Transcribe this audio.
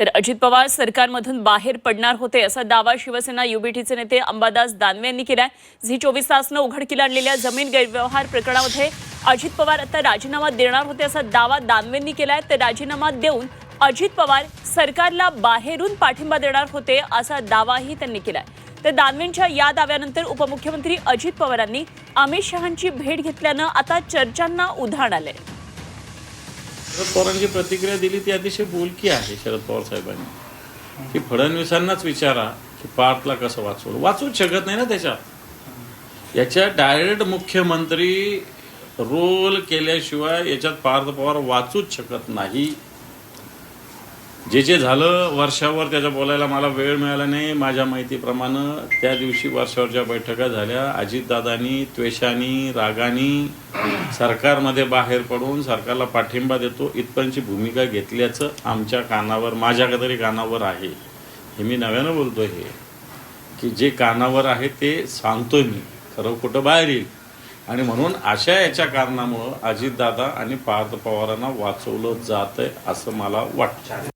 तर अजित पवार सरकारमधून बाहेर पडणार होते असा दावा शिवसेना युबीटीचे नेते अंबादास दानवे यांनी केलाय. झी चोवीस तासनं उघडकीला आणलेल्या जमीन गैरव्यवहार प्रकरणामध्ये अजित पवार आता राजीनामा देणार होते असा दावा दानवेंनी केलाय. तर राजीनामा देऊन अजित पवार सरकारला बाहेरून पाठिंबा देणार होते असा दावाही त्यांनी केलाय. तर दानवेंच्या या दाव्यानंतर उपमुख्यमंत्री अजित पवारांनी अमित शहांची भेट घेतल्यानं आता चर्चांना उधाण आलंय. शरद पवारांची प्रतिक्रिया दिली ती अतिशय बोलकी आहे शरद पवार साहेबांनी. की फडणवीसांनाच विचारा की पार्थला कसं वाचवलं वाचूच शकत नाही ना त्याच्यात. याच्या डायरेक्ट मुख्यमंत्री रोल केल्याशिवाय याच्यात पार्थ पवार वाचूच शकत नाही. जे जे झालं वर्षावर त्याच्या बोलायला मला वेळ मिळाला नाही. माझ्या माहितीप्रमाणे त्या दिवशी वर्षावरच्या बैठका झाल्या अजितदादांनी त्वेषानी रागानी सरकारमध्ये बाहेर पडून सरकारला पाठिंबा देतो इथपर्यंतची भूमिका घेतल्याचं आमच्या कानावर माझ्या तरी कानावर आहे. हे मी नव्यानं बोलतो हे. की जे कानावर आहे ते सांगतो मी. खरं कुठं बाहेर येईल. आणि म्हणून अशा याच्या कारणामुळं अजितदादा आणि पार्थ पवारांना वाचवलं जातंय असं मला वाटतं.